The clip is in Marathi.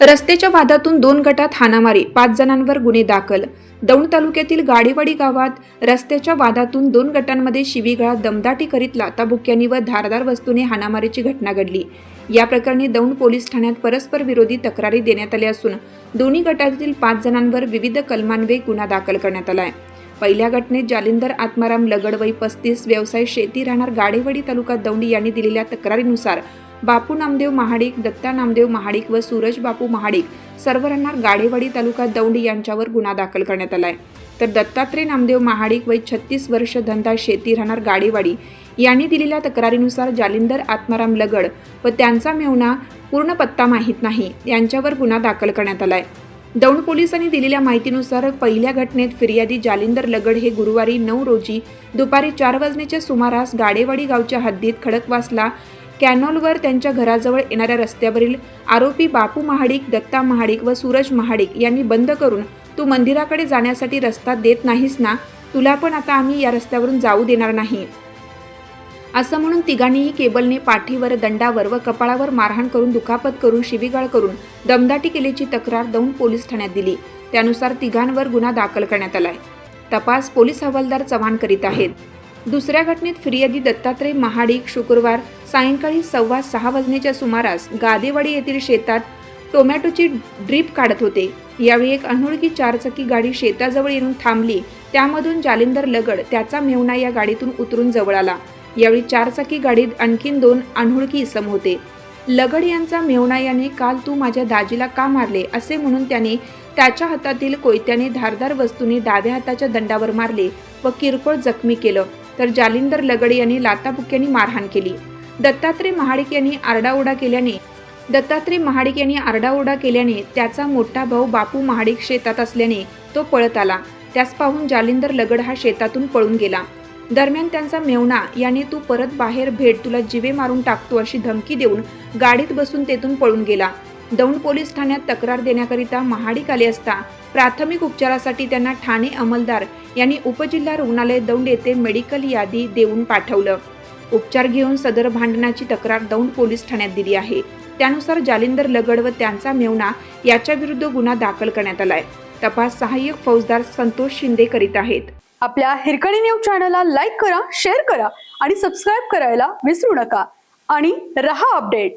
रस्त्याच्या वादातून दोन गटात हाणामारी पाच जणांवर गुन्हे दाखल. दौंड तालुक्यातील गाडीवाडी गावात रस्त्याच्या वादातून दोन गटांमध्ये शिवीगाळ दमदाटी करीत लाताबुक्यांनी व धारदार वस्तूने हाणामारीची घटना घडली. या प्रकरणी दौंड पोलीस ठाण्यात परस्पर विरोधी तक्रारी देण्यात आल्या असून दोन्ही गटातील पाच जणांवर विविध कलमान्वये गुन्हा दाखल करण्यात आला आहे पहिल्या घटनेत जालिंदर आत्माराम लगडवई पस्तीस व्यवसाय शेती राहणार गाडेवाडी तालुका दौंडी यांनी दिलेल्या तक्रारीनुसार बापू नामदेव महाडिक दत्ता नामदेव महाडिक व सूरज बापू महाडिक सर्व राहणार गाडेवाडी तालुका दौंड यांच्यावर गुन्हा दाखल करण्यात आलाय. तर दत्तात्रय नामदेव महाडिक वय छत्तीस वर्ष धंदा शेती राहणार गाडेवाडी यांनी दिलेल्या तक्रारीनुसार जालिंदर आत्माराम लगड व त्यांचा मेवणा पूर्ण पत्ता माहीत नाही यांच्यावर गुन्हा दाखल करण्यात आलाय. दौंड पोलिसांनी दिलेल्या माहितीनुसार पहिल्या घटनेत फिर्यादी जालिंदर लगड हे गुरुवारी नऊ रोजी दुपारी चार वाजण्याच्या सुमारास गाडेवाडी गावच्या हद्दीत खडकवासला कॅनॉलवर त्यांच्या घराजवळ येणाऱ्या रस्त्यावरील आरोपी बापू महाडिक दत्ता महाडिक व सूरज महाडिक यांनी बंद करून तू मंदिराकडे जाण्यासाठी रस्ता देत नाहीस ना तुला पण आता आम्ही या रस्त्यावरून जाऊ देणार नाही. असं म्हणून तिघांनीही केबलने पाठीवर दंडावर व कपाळावर मारहाण करून दुखापत करून शिवीगाळ करून दमदाटी केल्याची तक्रार दौंड पोलीस ठाण्यात दिली. त्यानुसार तिघांवर गुन्हा दाखल करण्यात आलाय. तपास पोलीस हवालदार चव्हाण करीत आहेत. दुसऱ्या घटनेत फिर्यादी दत्तात्रय महाडिक शुक्रवार सायंकाळी सव्वा सहा वाजण्याच्या सुमारास गादेवाडी येथील शेतात टोमॅटोची ड्रीप काढत होते. यावेळी एक अनोळखी चारचाकी गाडी शेताजवळ येऊन थांबली. त्यामधून जालिंदर लगड त्याचा मेवणा या गाडीतून उतरून जवळ आला. यावेळी चारचाकी गाडीत आणखीन दोन अनोळखी इसम होते. लगड यांचा मेवणा याने काल तू माझ्या दाजीला का मारले? असे म्हणून त्याने त्याच्या हातातील कोयत्याने धारदार वस्तूने डाव्या हाताच्या दंडावर मारले व किरकोळ जखमी केलं. तर जालिंदर लगड यांनी लाताबुक्यांनी मारहाण केली. दत्तात्रय महाडिक यांनी आरडाओरडा केल्याने दत्तात्रय महाडिक यांनी आरडाओरडा केल्याने त्याचा मोठा भाऊ बापू महाडिक शेतात असल्याने तो पळत आला. त्यास पाहून जालिंदर लगड हा शेतातून पळून गेला. दरम्यान त्यांचा मेवणा याने तू परत बाहेर भेट तुला जिवे मारून टाकतो अशी धमकी देऊन गाडीत बसून तेथून पळून गेला. दौंड पोलीस ठाण्यात तक्रार देण्याकरिता महाडिक आले असता प्राथमिक उपचारासाठी त्यांना ठाणे अंमलदार यांनी उपजिल्हा रुग्णालय दौंड येथे मेडिकल यादी देऊन पाठवलं. उपचार घेऊन सदर भांडणाची तक्रार दौंड पोलीस ठाण्यात दिली आहे. त्यानुसार जालिंदर लगड व त्यांचा मेवणा याच्याविरुद्ध गुन्हा दाखल करण्यात आलाय. तपास सहाय्यक फौजदार संतोष शिंदे करीत आहेत. आपल्या हिरकणी न्यूज चॅनलला लाईक करा शेअर करा आणि सबस्क्राईब करायला विसरू नका. आणि रहा अपडेट.